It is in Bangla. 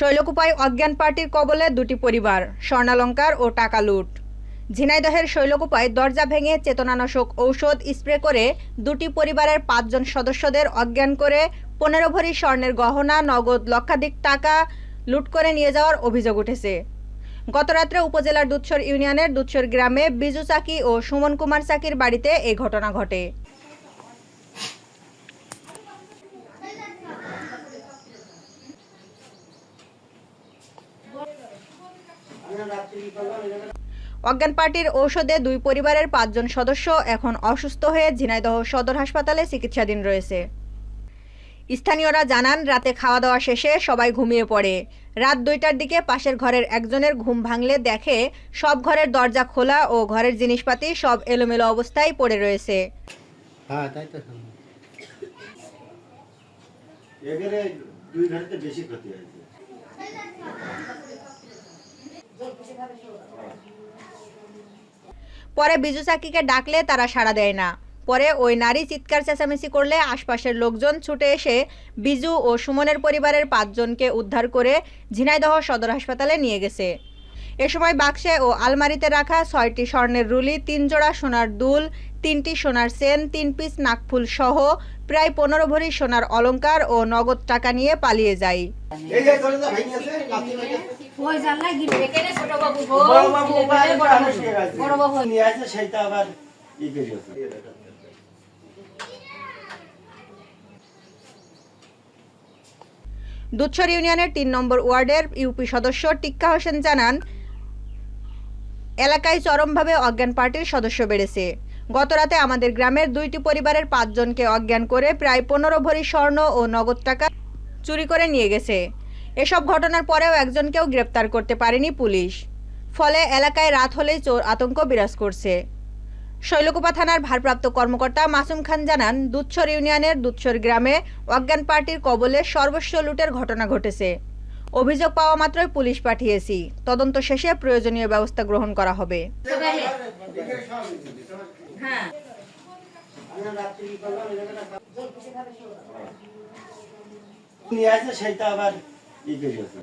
শৈলকুপায় অজ্ঞান পার্টির কবলে দুটি পরিবার, স্বর্ণালঙ্কার ও টাকা লুট। ঝিনাইদহের শৈলকুপায় দরজা ভেঙে চেতনানাশক ঔষধ স্প্রে করে দুটি পরিবারের পাঁচজন সদস্যদের অজ্ঞান করে পনেরো ভরি স্বর্ণের গহনা, নগদ লক্ষাধিক টাকা লুট করে নিয়ে যাওয়ার অভিযোগ উঠেছে। গতরাত্রে উপজেলার দুধসর ইউনিয়নের দুধসর গ্রামে বিজু চাকি ও সুমন কুমার চাকির বাড়িতে এই ঘটনা ঘটে। অজ্ঞান পার্টির ঔষধে দুই পরিবারের পাঁচজন সদস্য এখন অসুস্থ হয়ে ঝিনাইদহ সদর হাসপাতালে চিকিৎসাধীন রয়েছে। স্থানীয়রা জানান, রাতে খাওয়া দাওয়া শেষে সবাই ঘুমিয়ে পড়ে। রাত দুইটার দিকে পাশের ঘরের একজনের ঘুম ভাঙলে দেখে সব ঘরের দরজা খোলা ও ঘরের জিনিসপাতি সব এলোমেলো অবস্থায় পড়ে রয়েছে। হ্যাঁ দুই ঘণ্টা বেশি ক্ষতি হয়েছে। পরে বিজু চাকিকে ডাকলে তারা সাড়া দেয় না। পরে ওই নারী চিৎকার, চেঁচামেচি করলে আশপাশের লোকজন ছুটে এসে বিজু ও সুমনের পরিবারের পাঁচজনকে উদ্ধার করে ঝিনাইদহ সদর হাসপাতালে নিয়ে গেছে। এ সময় বাক্সে ও আলমারিতে রাখা ছয়টি স্বর্ণের রুলি তিন জোড়া সোনার দুল তিনটি সোনার সেন তিন পিস নাকফুল সহ প্রায় পনেরো ভরি সোনার অলংকার ও নগদ টাকা নিয়ে পালিয়ে যায়। দুধসর ইউনিয়নের তিন নম্বর ওয়ার্ডের ইউপি সদস্য টিক্কা হোসেন জানান এলাকায় চরমভাবে অজ্ঞান পার্টির সদস্য বেড়েছে। গতরাতে আমাদের গ্রামের দুইটি পরিবারের পাঁচজনকে অজ্ঞান করে প্রায় পনেরো ভরি স্বর্ণ ও নগদ টাকা চুরি করে নিয়ে গেছে। এসব ঘটনার পরেও একজনকেও গ্রেপ্তার করতে পারেনি পুলিশ। ফলে এলাকায় রাত হলেই চোর আতঙ্ক বিরাজ করছে। শৈলকুপা থানার ভারপ্রাপ্ত কর্মকর্তা মাসুম খান জানান দুধসর ইউনিয়নের দুধসর গ্রামে অজ্ঞান পার্টির কবলে সর্বস্ব লুটের ঘটনা ঘটেছে। অভিযোগ পাওয়া মাত্রই পুলিশ পাঠিয়েছি। তদন্ত শেষে প্রয়োজনীয় ব্যবস্থা গ্রহণ করা হবে। হ্যাঁ। নিয়ে আসে সেইটা আবার ই করিয়েছে